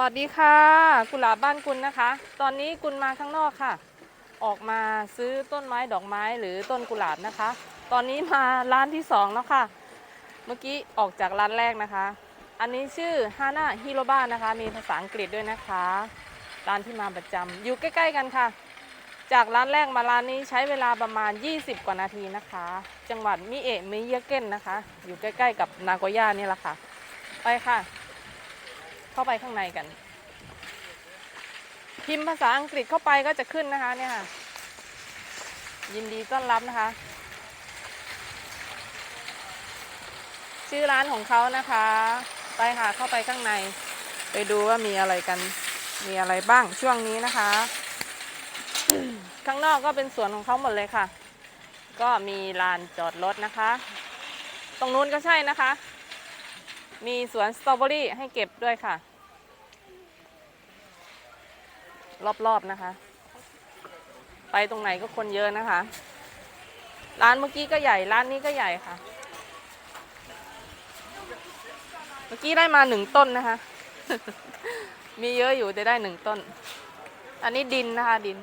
วัสดีค่ะ กุหลาบบ้านกุลนะคะ ตอนนี้กุลมาข้างนอกค่ะ ออกมาซื้อต้นไม้ดอกไม้หรือต้นกุหลาบนะคะ ตอนนี้มาร้านที่สองแล้วค่ะ เมื่อกี้ออกจากร้านแรกนะคะ อันนี้ชื่อฮาน่าฮิโรบ้านะคะ มีภาษาอังกฤษด้วยนะคะ ร้านที่มาประจำอยู่ใกล้ ๆ กันค่ะ จากร้านแรกมาร้านนี้ใช้เวลาประมาณ 20 กว่านาทีนะคะ จังหวัดมิเอะมิยาเกนนะคะ อยู่ใกล้ ๆ กับนาโกย่านี่แหละค่ะ ไปค่ะ เข้าไปข้างในกัน พิมพ์ภาษาอังกฤษเข้าไปก็จะขึ้นนะคะเนี่ยค่ะยินดีต้อนรับนะคะ ชื่อร้านของเขานะคะ ไปค่ะเข้าไปข้างใน ไปดูว่ามีอะไรกัน มีอะไรบ้างช่วงนี้นะคะ ข้างนอกก็เป็นสวนของเขาหมดเลยค่ะ ก็มีลานจอดรถนะคะ ตรงนู้นก็ใช่นะคะ มีสวนสตรอเบอรี่ให้เก็บด้วยค่ะ รอบๆนะคะ ไปตรงไหนก็คนเยอะนะคะ ร้านเมื่อกี้ก็ใหญ่ ร้านนี้ก็ใหญ่ค่ะ เมื่อกี้ได้มาหนึ่งต้นนะคะ มีเยอะอยู่แต่ได้หนึ่งต้น อันนี้ดินนะคะดิน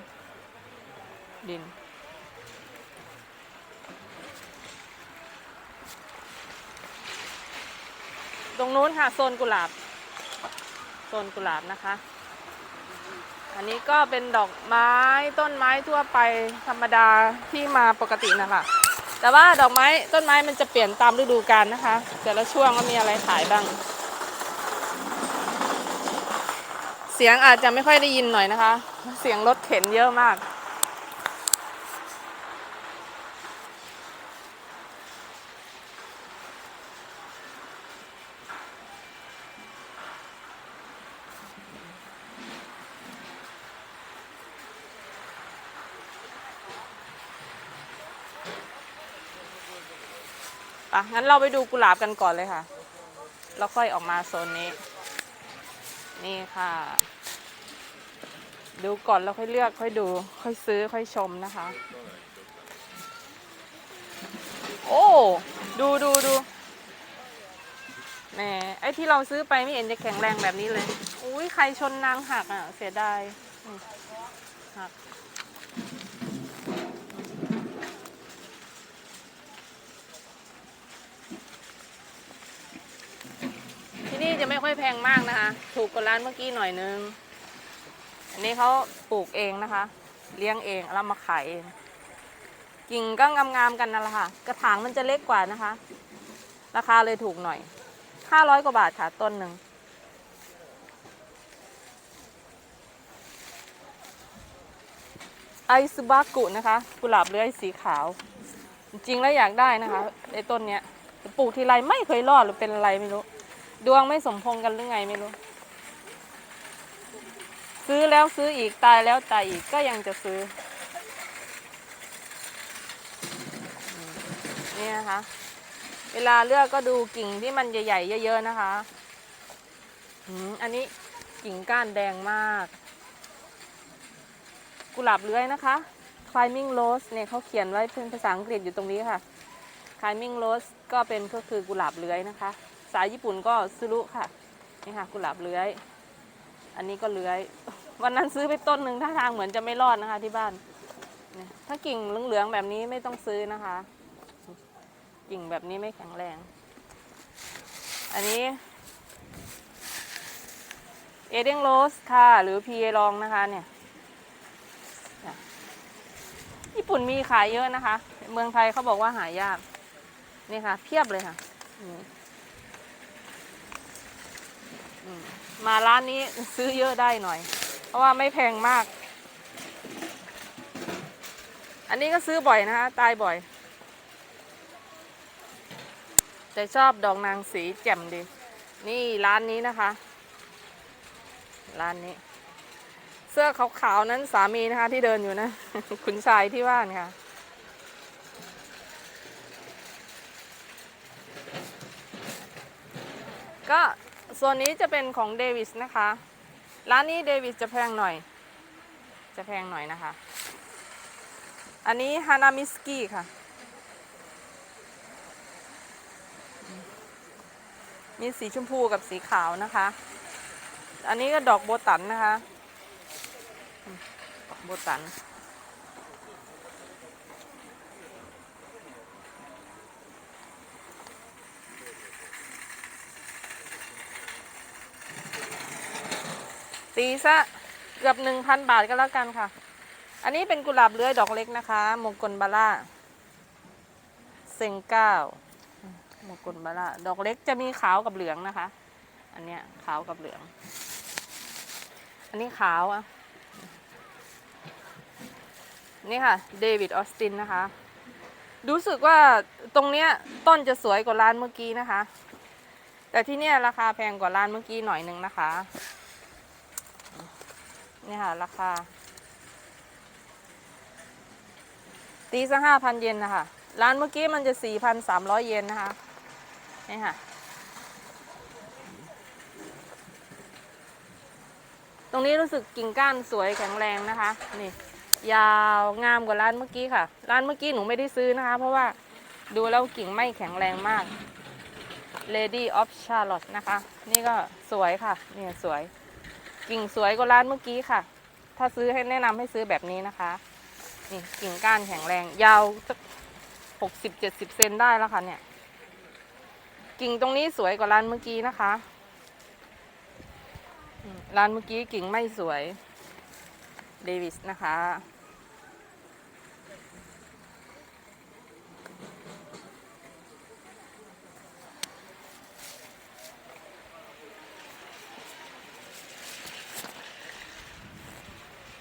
ดิน ตรงนู้นค่ะโซนกุหลาบโซนกุหลาบนะคะ อันนี้ก็เป็นดอกไม้ต้นไม้ทั่วไปธรรมดาที่มาปกตินะคะแต่ว่าดอกไม้ต้นไม้มันจะเปลี่ยนตามฤดูกาลนะคะ แต่ละช่วงก็มีอะไรขายบ้าง เสียงอาจจะไม่ค่อยได้ยินหน่อยนะคะ เสียงรถเข็นเยอะมาก งั้นเราไปดูกุหลาบกันก่อนเลยค่ะแล้วค่อยออกมาโซนนี้ นี่ค่ะ ดูก่อนแล้วค่อยเลือกค่อยดู ค่อยซื้อค่อยชมนะคะ โอ้ ดูดูดูแหมไอ้ที่เราซื้อไปไม่เห็นจะแข็งแรงแบบนี้เลย อุ้ยใครชนนางหักอะ เสียดายหัก นี่จะไม่ค่อยแพงมากนะคะ ถูกกว่าร้านเมื่อกี้หน่อยนึง อันนี้เขาปลูกเองนะคะ เลี้ยงเองแล้วมาขายเองกิ่งก็งามๆกันนั่นแหละค่ะ กระถางมันจะเล็กกว่านะคะ ราคาเลยถูกหน่อย500กว่าบาทค่ะต้นหนึ่งไอซูบากุนะคะ กุหลาบเลื้อยสีขาว จริงแล้วอยากได้นะคะไอ้ต้นเนี้ยปลูกทีไรไม่เคยรอดหรือเป็นอะไรไม่รู้ ดวงไม่สมพงกันหรือไงไม่รู้ ซื้อแล้วซื้ออีกตายแล้วตายอีกก็ยังจะซื้อ นี่นะคะ เวลาเลือกก็ดูกิ่งที่มันใหญ่ ๆ เยอะ ๆ นะคะอันนี้กิ่งก้านแดงมาก กุหลาบเลื้อยนะคะ climbing rose เนี่ยเขาเขียนไว้เป็นภาษาอังกฤษอยู่ตรงนี้ค่ะ climbing rose ก็เป็นก็คือกุหลาบเลื้อยนะคะ สายญี่ปุ่นก็ซุรุค่ะนี่ค่ะกุหลาบเลื้อย อันนี้ก็เลื้อย วันนั้นซื้อไปต้นหนึ่งท่าทางเหมือนจะไม่รอดนะคะ ที่บ้านถ้ากิ่งเหลืองๆแบบนี้ไม่ต้องซื้อนะคะ กิ่งแบบนี้ไม่แข็งแรง อันนี้เอเดงโรสค่ะ หรือพีเอลองนะคะเนี่ยญี่ปุ่นมีขายเยอะนะคะ เมืองไทยเขาบอกว่าหายาก นี่ค่ะ เพียบเลยค่ะ มาร้านนี้ซื้อเยอะได้หน่อย เพราะว่าไม่แพงมาก อันนี้ก็ซื้อบ่อยนะคะตายบ่อย แต่ชอบดอกนางสีแจ่มดี นี่ร้านนี้นะคะ ร้านนี้ เสื้อขาวๆนั้นสามีนะคะ ที่เดินอยู่นะ คุณชายที่บ้านค่ะก็ ส่วนนี้จะเป็นของเดวิสนะคะ ร้านนี้เดวิสจะแพงหน่อย จะแพงหน่อยนะคะ อันนี้ฮานามิสกี้ค่ะ มีสีชมพูกับสีขาวนะคะ อันนี้ก็ดอกโบตันนะคะ ดอกโบตัน ตีซะเกือบหนึ่งพันบาทก็แล้วกันค่ะ อันนี้เป็นกุหลาบเลื้อยดอกเล็กนะคะมงกลบาร่าเซงเก้ามงกลบาร่าดอกเล็กจะมีขาวกับเหลืองนะคะ อันเนี้ยขาวกับเหลือง อันนี้ขาวอะนี่ค่ะเดวิดออสตินนะคะ รู้สึกว่าตรงเนี้ยต้นจะสวยกว่าร้านเมื่อกี้นะคะ แต่ที่เนี่ยราคาแพงกว่าร้านเมื่อกี้หน่อยนึงนะคะ นี่ค่ะ ราคา ตีซะห้าพันเยนนะคะ ร้านเมื่อกี้มันจะสี่พันสามร้อยเยนนะคะ นี่ค่ะ ตรงนี้รู้สึกกิ่งก้านสวยแข็งแรงนะคะ นี่ ยาวงามกว่าร้านเมื่อกี้ค่ะ ร้านเมื่อกี้หนูไม่ได้ซื้อนะคะ เพราะว่าดูแล้วกิ่งไม่แข็งแรงมาก Lady of Charlotte นะคะ นี่ก็สวยค่ะนี่สวย กิ่งสวยกว่าร้านเมื่อกี้ค่ะ ถ้าซื้อให้แนะนำให้ซื้อแบบนี้นะคะ นี่กิ่งก้านแข็งแรง ยาวสักหกสิบเจ็ดสิบเซนได้แล้วค่ะเนี่ย กิ่งตรงนี้สวยกว่าร้านเมื่อกี้นะคะอืมร้านเมื่อกี้กิ่งไม่สวยเดวิสนะคะ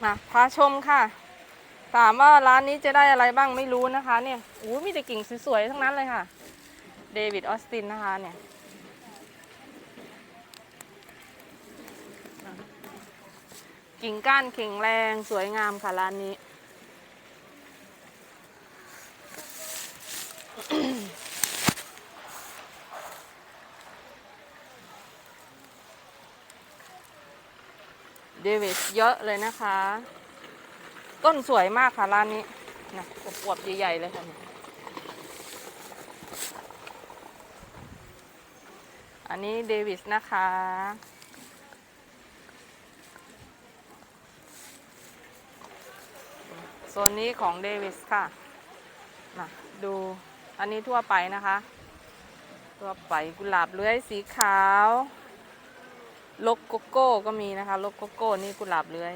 มาพาชมค่ะ ถามว่าร้านนี้จะได้อะไรบ้างไม่รู้นะคะ เนี่ยโอ้มีแต่กิ่งสวยๆทั้งนั้นเลยค่ะ เดวิดออสตินนะคะเนี่ยกิ่งก้านแข็งแรงสวยงามค่ะร้านนี้ เดวิสเยอะเลยนะคะ ต้นสวยมากค่ะร้านนี้นะอวบๆใหญ่ๆเลยค่ะอันนี้เดวิสนะคะ โซนนี้ของเดวิสค่ะมาดูอันนี้ทั่วไปนะคะ ทั่วไปกุหลาบเลื้อยสีขาว ลกโกโก้ก็มีนะคะ ลกโกโก้นี่กุหลาบเลื้อย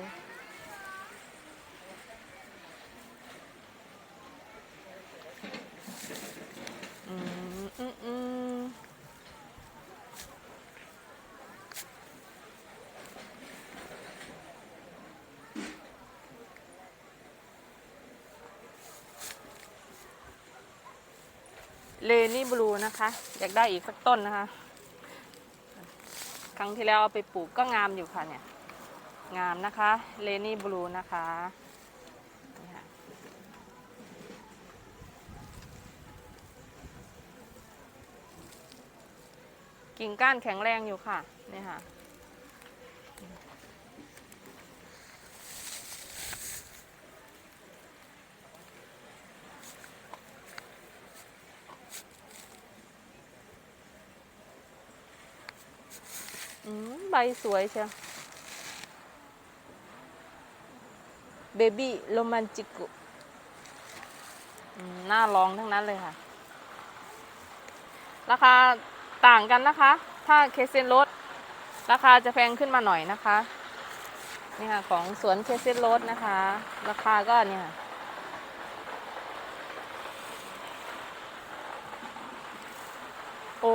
เลนี่บลูนะคะ อยากได้อีกสักต้นนะคะ รั้งที่แล้วเอาไปปลูกก็งามอยู่ค่ะเนี่ย งามนะคะเลนี่บลูนะคะนี่ค่ะกิ่งก้านแข็งแรงอยู่ค่ะนี่ค่ะ อืมใบสวยเชียวเบบี้โรแมนติกุน่าลองทั้งนั้นเลยค่ะ ราคาต่างกันนะคะ ถ้าเคเซนโรสราคาจะแพงขึ้นมาหน่อยนะคะ นี่ค่ะ ของสวนเคเซนโรสนะคะ ราคาก็เนี่ยค่ะโอ้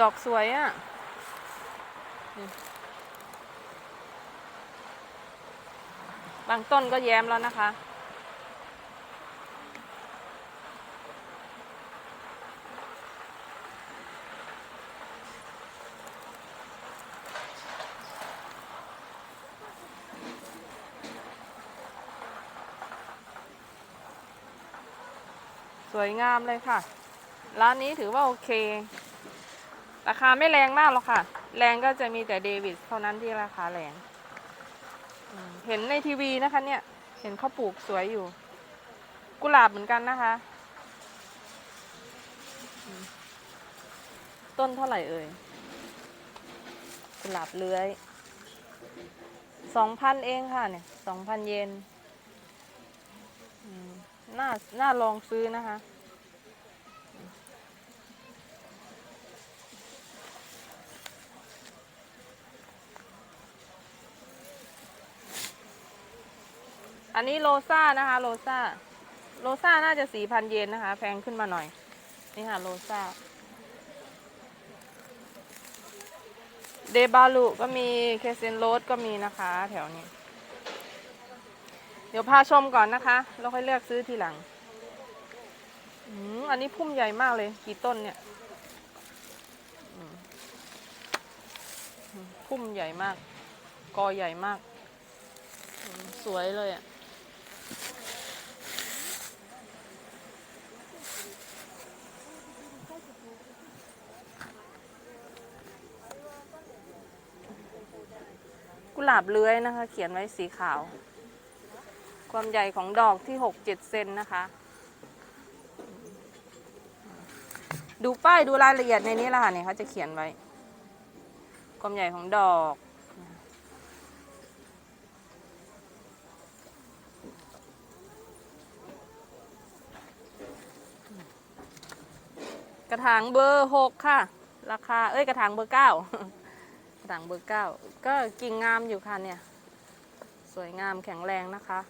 ดอกสวยอะ่ะ บางต้นก็แย้มแล้วนะคะ สวยงามเลยค่ะ ร้านนี้ถือว่าโอเค ราคาไม่แรงมากหรอกค่ะ แรงก็จะมีแต่เดวิดเท่านั้นที่ราคาแรงเห็นในทีวีนะคะเนี่ย เห็นเขาปลูกสวยอยู่ กุหลาบเหมือนกันนะคะ ต้นเท่าไหร่เอ่ย กุหลาบเลื้อยสองพันเองค่ะเนี่ยสองพันเยนน่า น่าลองซื้อนะคะ อันนี้โลซ่านะคะโลซ่าโลซ่าน่าจะสี่พันเยนนะคะ แพงขึ้นมาหน่อย นี่ค่ะโลซ่า เดบาลุก็มีเคเซนโรสก็มีนะคะ แถวนี้ เดี๋ยวพาชมก่อนนะคะแล้วค่อยเลือกซื้อทีหลัง อันนี้พุ่มใหญ่มากเลย กี่ต้นเนี่ย พุ่มใหญ่มาก กอใหญ่มาก สวยเลยอะ่ะ กุหลาบเลื้อยนะคะ เขียนไว้สีขาว ความใหญ่ของดอกที่6 7เซนนะคะ ดูป้ายดูรายละเอียดในนี้ละค่ะเนี่ยเขาจะเขียนไว้ ความใหญ่ของดอกกระถางเบอร์หกค่ะ ราคา เอ้ย กระถางเบอร์เก้า กระถางเบอร์เก้าก็กิ่งงามอยู่ค่ะเนี่ย สวยงามแข็งแรงนะคะ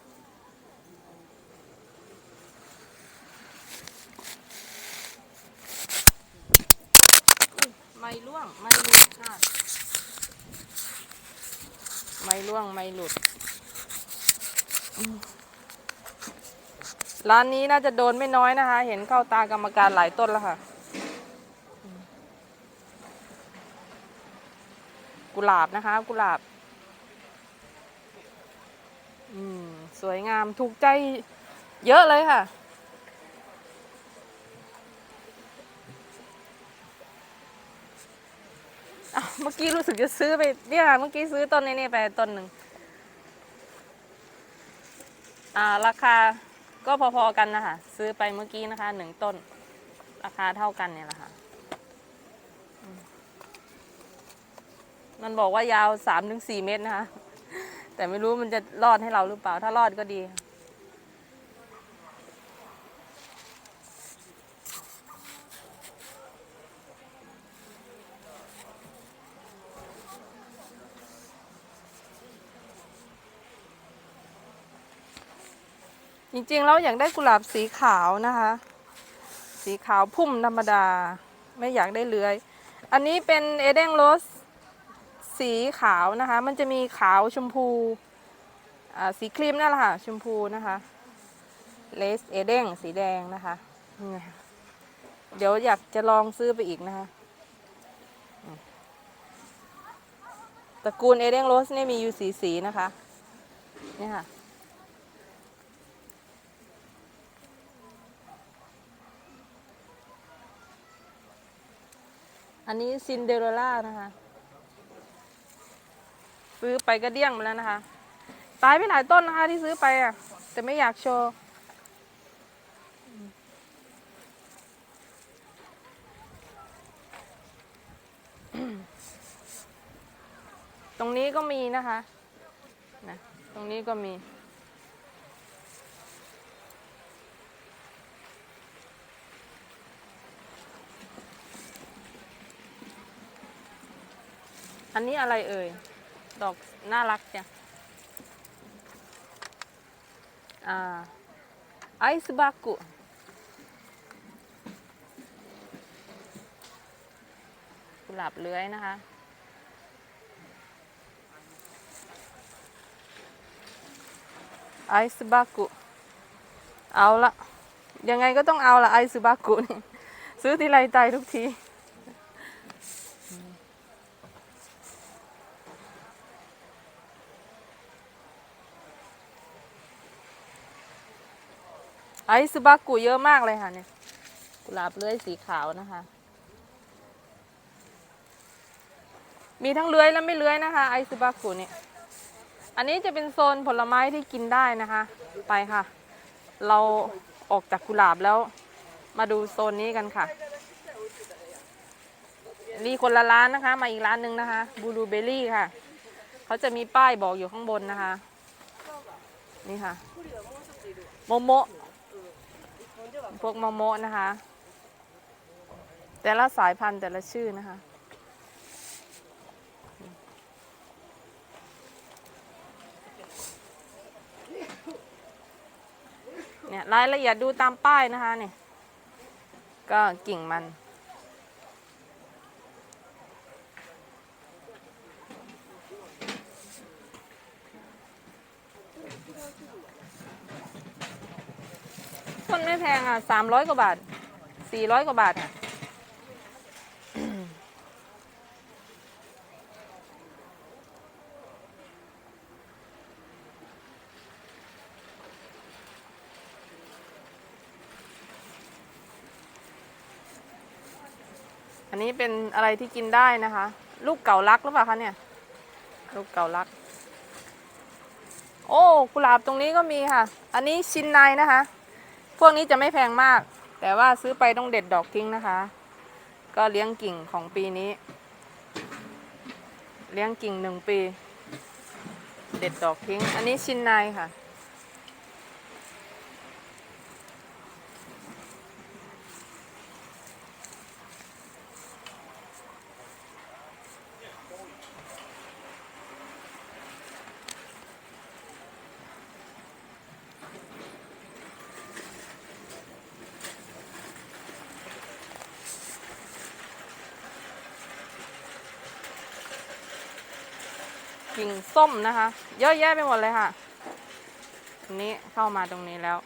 ไม่ร่วงไม่หลุดค่ะ ไม่ร่วงไม่หลุด ร้านนี้น่าจะโดนไม่น้อยนะคะ เห็นเข้าตากรรมการหลายต้นแล้วค่ะ กุหลาบนะคะ กุหลาบ อืม สวยงามถูกใจเยอะเลยค่ะเมื่อกี้รู้สึกจะซื้อไปเนี่ยค่ะเมื่อกี้ซื้อต้นนี้ไปต้นหนึ่งอ่า ราคาก็พอๆกันนะคะ ซื้อไปเมื่อกี้นะคะหนึ่งต้น ราคาเท่ากันเนี่ยแหละค่ะอืม มันบอกว่ายาวสามถึงสี่เมตรนะคะ แต่ไม่รู้มันจะรอดให้เราหรือเปล่า ถ้ารอดก็ดี จริงๆแล้วอยากได้กุหลาบสีขาวนะคะ สีขาวพุ่มธรรมดา ไม่อยากได้เลื้อย อันนี้เป็นเอเดนโรส สีขาวนะคะ มันจะมีขาวชมพูอ่าสีครีมนั่นแหละค่ะ ชมพูนะคะเลสเอเดงสีแดงนะคะเดี๋ยวอยากจะลองซื้อไปอีกนะคะตระกูลเอเดนโรสเนี่ยมีอยู่สีสีนะคะนี่ค่ะอันนี้ซินเดอเรลล่านะคะ ซื้อไปก็เดี้ยงมาแล้วนะคะ ตายไปหลายต้นนะคะ ที่ซื้อไปอะ แต่ไม่อยากโชว์ตรงนี้ก็มีนะคะนะตรงนี้ก็มี อันนี้อะไรเอ่ย ดอกน่ารักจังอ่าไอซ์บากุกุหลาบเลื้อยนะคะ ไอซ์บากุ เอาละยังไงก็ต้องเอาละไอซ์บากุนี่ซื้อทีไรใจายทุกที ไอซ์บากุเยอะมากเลยค่ะเนี่ย กุหลาบเลื้อยสีขาวนะคะ มีทั้งเลื้อยและไม่เลื้อยนะคะ ไอซ์บากุเนี่ย อันนี้จะเป็นโซนผลไม้ที่กินได้นะคะ ไปค่ะ เราออกจากกุหลาบแล้ว มาดูโซนนี้กันค่ะมีคนละร้านนะคะ มาอีกร้านหนึ่งนะคะบูลูเบอรี่ค่ะ เขาจะมีป้ายบอกอยู่ข้างบนนะคะ นี่ค่ะ โมโม พวกโมโมะนะคะ แต่ละสายพันธุ์แต่ละชื่อนะคะ เนี่ยรายละเอียดดูตามป้ายนะคะเนี่ย ก็กิ่งมัน ต้นไม่แพงอะสามร้อยกว่าบาทสี่ร้อยกว่าบาทอะอันนี้เป็นอะไรที่กินได้นะคะ ลูกเก่าลักหรือเปล่าคะเนี่ย ลูกเก่าลัก โอ้กุหลาบตรงนี้ก็มีค่ะ อันนี้ชินไนนะคะ พวกนี้จะไม่แพงมาก แต่ว่าซื้อไปต้องเด็ดดอกทิ้งนะคะ ก็เลี้ยงกิ่งของปีนี้ เลี้ยงกิ่งหนึ่งปี เด็ดดอกทิ้ง อันนี้ชินนายค่ะ กิ่งส้มนะคะ เยอะแยะไปหมดเลยค่ะนี้เข้ามาตรงนี้แล้ว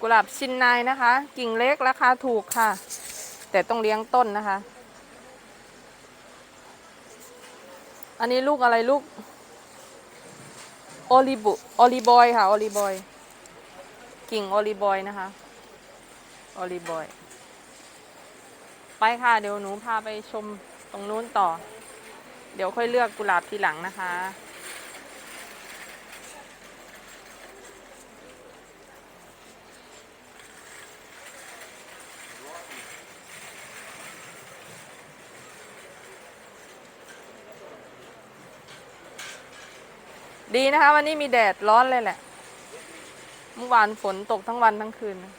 กุหลาบชินไนนะคะ กิ่งเล็กราคาถูกค่ะ แต่ต้องเลี้ยงต้นนะคะ อันนี้ลูกอะไรลูกโอลิบุโอลิบอยค่ะโอลิบอย กิ่งโอลิบอยนะคะโอลิบอย ไปค่ะ เดี๋ยวหนูพาไปชมตรงนู้นต่อ เดี๋ยวค่อยเลือกกุหลาบทีหลังนะคะ ดีนะคะ วันนี้มีแดดร้อนเลยแหละ เมื่อวานฝนตกทั้งวันทั้งคืนนะ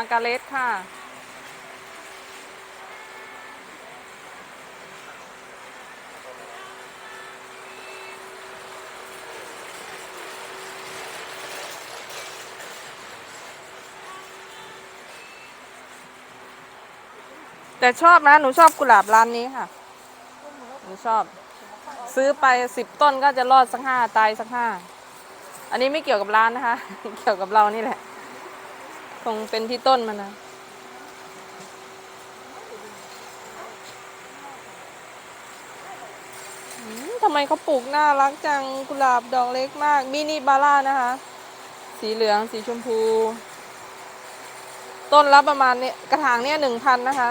มากาเล็ตค่ะ แต่ชอบนะ หนูชอบกุหลาบร้านนี้ค่ะ หนูชอบ ซื้อไปสิบต้นก็จะรอดสักห้าตายสักห้า อันนี้ไม่เกี่ยวกับร้านนะคะ เกี่ยวกับเรานี่แหละ คงเป็นที่ต้นมันนะทำไมเขาปลูกน่ารักจังกุหลาบดอกเล็กมากมินิบาร่านะคะ สีเหลืองสีชมพู ต้นละประมาณเนี้ยกระถางเนี้ยหนึ่งพันนะคะ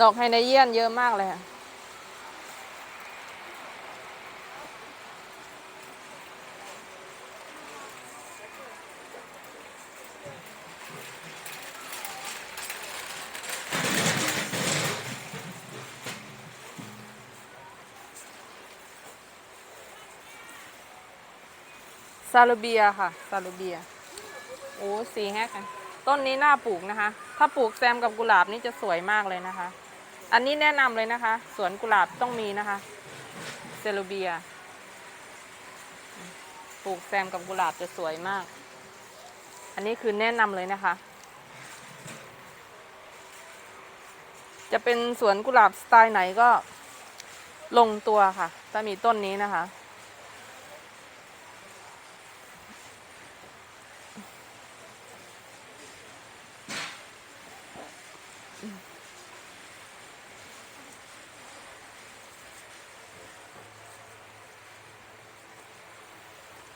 ดอกไฮไนเยียนเยอะมากเลยค่ะ ซาลูเบียค่ะซาลูเบียโอ้สีแฮกต้นนี้น่าปลูกนะคะ ถ้าปลูกแซมกับกุหลาบนี่จะสวยมากเลยนะคะ อันนี้แนะนำเลยนะคะ สวนกุหลาบต้องมีนะคะเซลูเบียปลูกแซมกับกุหลาบจะสวยมาก อันนี้คือแนะนำเลยนะคะ จะเป็นสวนกุหลาบสไตล์ไหนก็ลงตัวค่ะ ถ้ามีต้นนี้นะคะ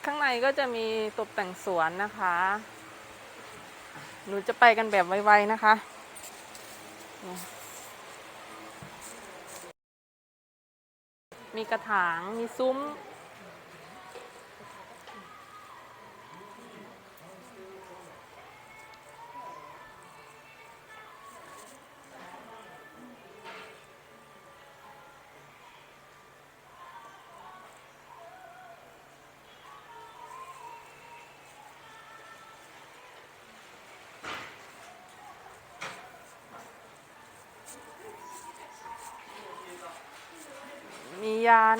ข้างในก็จะมีตกแต่งสวนนะคะ หนูจะไปกันแบบไวๆนะคะมีกระถาง มีซุ้ม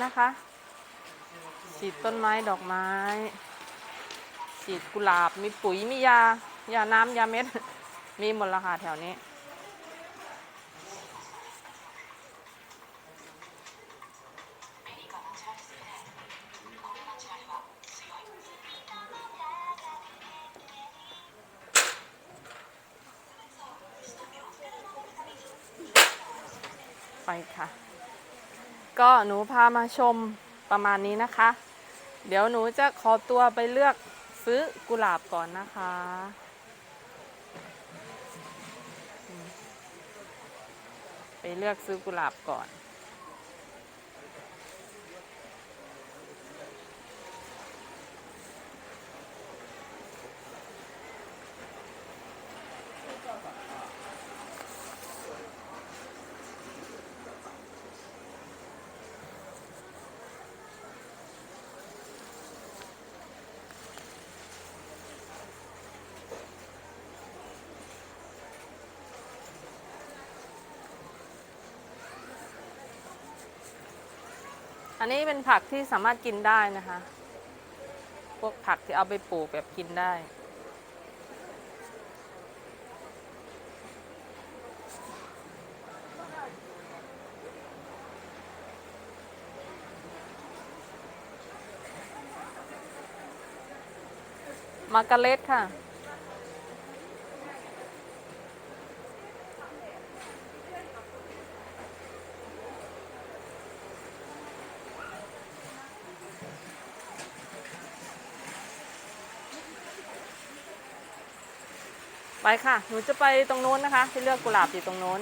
นะคะ ฉีดต้นไม้ดอกไม้ ฉีดกุหลาบ มีปุ๋ย มียา ยาน้ำยาเม็ด มีหมดละค่ะแถวนี้ ก็หนูพามาชมประมาณนี้นะคะ เดี๋ยวหนูจะขอตัวไปเลือกซื้อกุหลาบก่อนนะคะ ไปเลือกซื้อกุหลาบก่อน อันนี้เป็นผักที่สามารถกินได้นะคะ พวกผักที่เอาไปปลูกแบบกินได้มาร์กาเร็ตค่ะ ไปค่ะ หนูจะไปตรงโน้นนะคะ ที่เลือกกุหลาบอยู่ตรงโน้น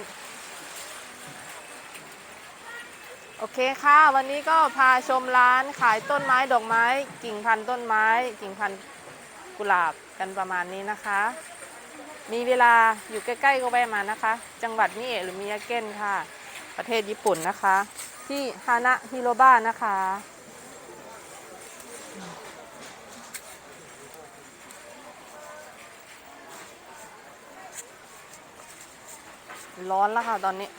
โอเคค่ะ วันนี้ก็พาชมร้านขายต้นไม้ดอกไม้ กิ่งพันธุ์ต้นไม้ กิ่งพันธุ์กุหลาบกันประมาณนี้นะคะ มีเวลาอยู่ใกล้ๆก็แวะมานะคะ จังหวัดมิเอะหรือมิยาเก้นค่ะ ประเทศญี่ปุ่นนะคะ ที่ฮานะฮิโรบ้านะคะ ร้อนแล้วค่ะตอนนี้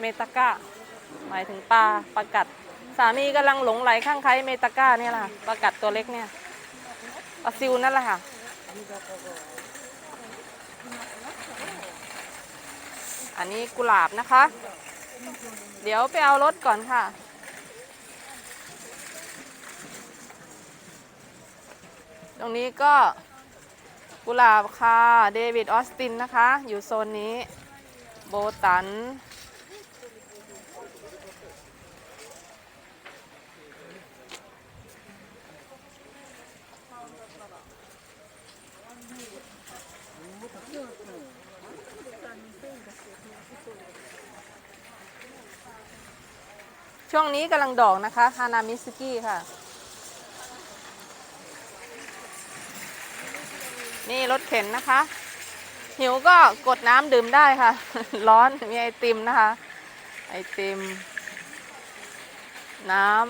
เมตาก้าหมายถึงปลาปลากัด สามีกำลังหลงไหลข้างใครเมตาก้าเนี่ยแหละค่ะปลากัดตัวเล็กเนี่ยปลาซิวนั่นแหละค่ะอันนี้กุหลาบนะคะ เดี๋ยวไปเอารถก่อนค่ะ ตรงนี้ก็ กุหลาบค่ะ เดวิดออสตินนะคะ อยู่โซนนี้ โบตัน ช่วงนี้กำลังดอกนะคะฮานามิสกิค่ะ นี่รถเข็นนะคะ หิวก็กดน้ำดื่มได้ค่ะ ร้อนมีไอติมนะคะ ไอติม น้ำ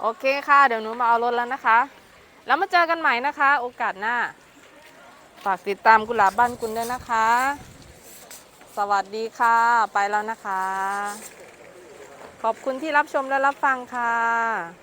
โอเคค่ะ เดี๋ยวหนูมาเอารถแล้วนะคะ แล้วมาเจอกันใหม่นะคะ โอกาสหน้า ฝากติดตามกุหลาบบ้านคุณด้วยนะคะ สวัสดีค่ะ ไปแล้วนะคะ ขอบคุณที่รับชมและรับฟังค่ะ